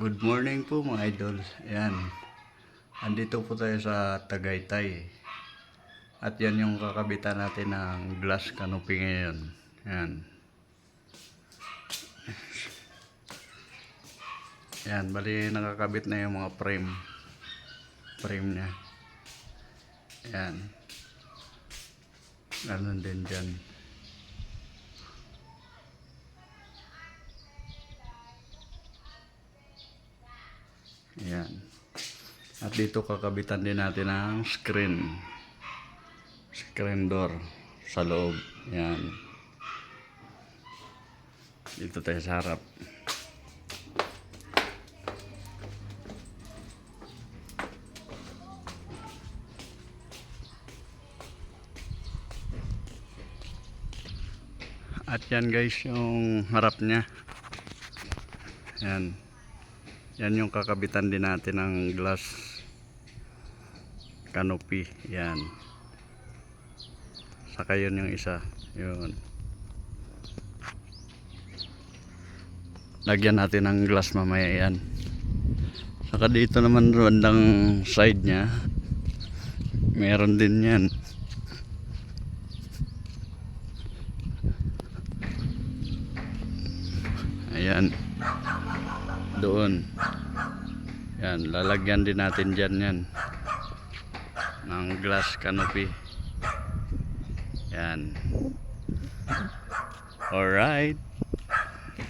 Good morning po mga idol. Ayan. Andito po tayo sa Tagaytay. At yan yung kakabitan natin ng glass canopy ngayon. Ayan. Ayan, bali nakakabit na yung mga frame. Frame niya. Ayan. Ganun din dyan. Ayan. At dito kakabitan din natin ang screen. Screen door sa loob. Ayan. Dito tayo sa harap. At yan guys yung harap niya. Yan. Yan yung kakabitan din natin ng glass canopy. Yan. Saka yun yung isa. Yun. Lagyan natin ng glass mamaya yan. Saka dito naman bandang side niya. Meron din yan. Ayan. Doon. Yan, lalagyan din natin dyan yan. Ng glass canopy. Yan. Alright.